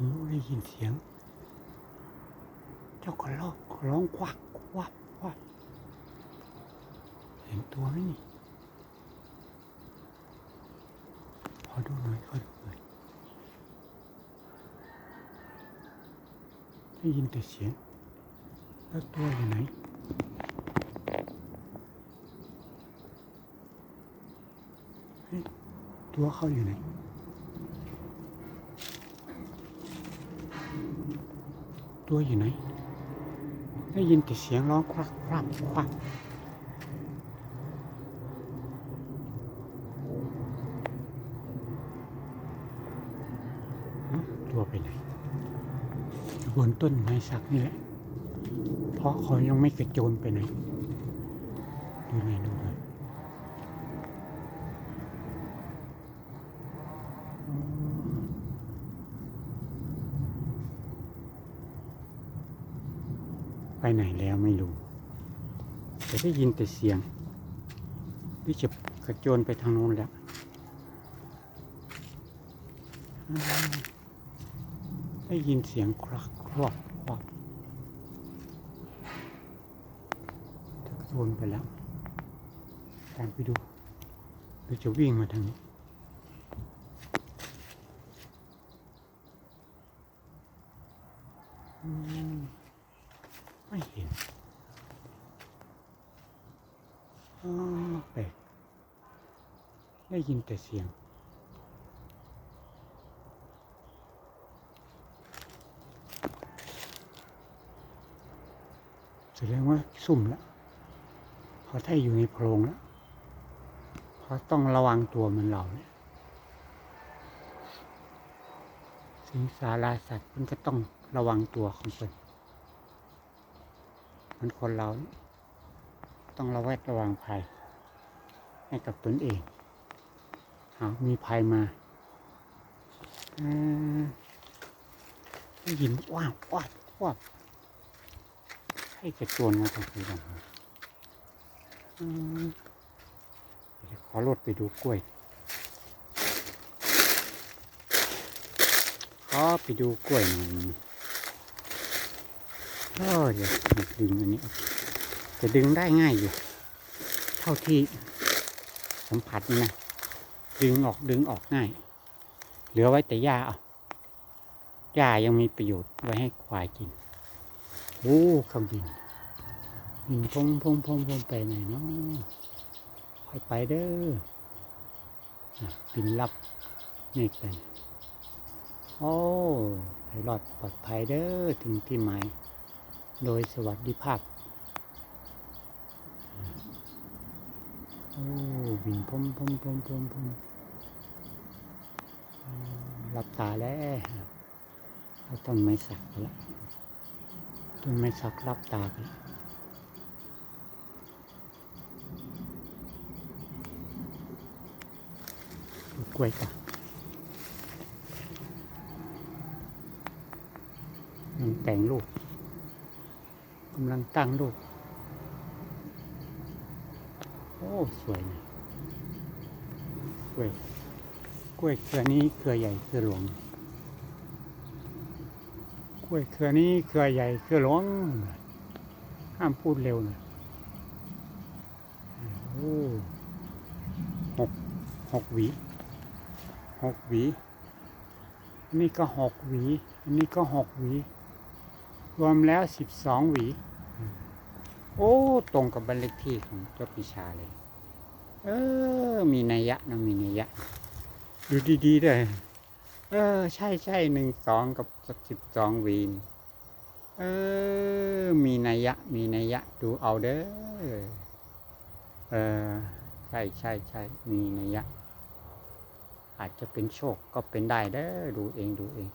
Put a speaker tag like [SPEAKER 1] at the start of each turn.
[SPEAKER 1] หูได้ยินเสียง เจ้าก็ร้องร้องควักควักควักเห็นตัวไหมนี่ขอดูหน่อยขอดูหน่อยได้ยินแต่เสียง แล้วตัวอยู่ไหนตัวเขาอยู่ไหน ตัวอยู่ไหน ได้ยินแต่เสียงร้องควักควักควักฮะตัวไปไหนบนต้นไม้สักนี่แหละ เพราะเขายังไม่กระโจนไปไหน ดูเลยดูเลย ไปไหนแล้วไม่รู้แต่ได้ยินแต่เสียงที่จะกระโจนไปทางโน้นแล้วได้ยินเสียงครักครอบครอบโจนไปแล้วตามไปดูหรือจะวิ่งมาทางนี้ ไม่เห็นอ๋อแปลกได้ยินแต่เสียง แสดงว่าซุ่มแล้วพอถ้าอยู่ในโพรงแล้วเขาต้องระวังตัวมันเราเนี่ยสิงสาราสัตว์มันก็ต้องระวังตัวของตน มันคนเรา ต้องระแวดระวังภัย ให้กับตนเองหากมีภัยมาอืมได้ยินว้าวว้าวว้าวให้กระโจนมาตรงนี้กันอืมขอรถไปดูกล้วย ขอไปดูกล้วยหน่อย เออเดี๋ยวดึงอันนี้จะดึงได้ง่ายอยู่ เท่าที่สัมผัสนี่นะ ดึงออกดึงออกง่าย เหลือไว้แต่หญ้าเอาหญ้ายังมีประโยชน์ไว้ให้ควายกิน โอ้ครื่องบินบินพงพงพงพงไปไหนเนาะค่อยไปเด้อบินรับนี่เป็นโอ้ให้รอดปลอดภัยเด้อถึงที่หมาย โดยสวัสดิภาพ โอ้บินพมพมพมพมพมอืมหลับตาแล้วเอาต้นไม้สักแล้วต้นไม้สักรับตาไปแล้วดูกล้วยก่อนแต่งลูกกำลังตั้งลูก โอ้ สวยนะกล้วยกล้วยเครือนี้เครือใหญ่เครือหลวงกล้วยเครือนี้เครือใหญ่เครือหลวงห้ามพูดเร็วนะโอ้หกหกหวีหกหวีอันนี้ก็หกหวี อันนี้ก็หกหวี รวมแล้วสิบสองหวี โอ้ ตรงกับบันเลขที่ของเจ้าปิชาเลย เออ มีนัยยะนะมีนัยยะ ดูดีๆด้วยเออ ใช่ใช่หนึ่งสองกับสิบสองวีน เออ มีนัยยะ มีนัยยะ ดูเอาเด้อ เออ ใช่ใช่ใช่มีนัยยะ อาจจะเป็นโชคก็เป็นได้เด้อ ดูเองดูเอง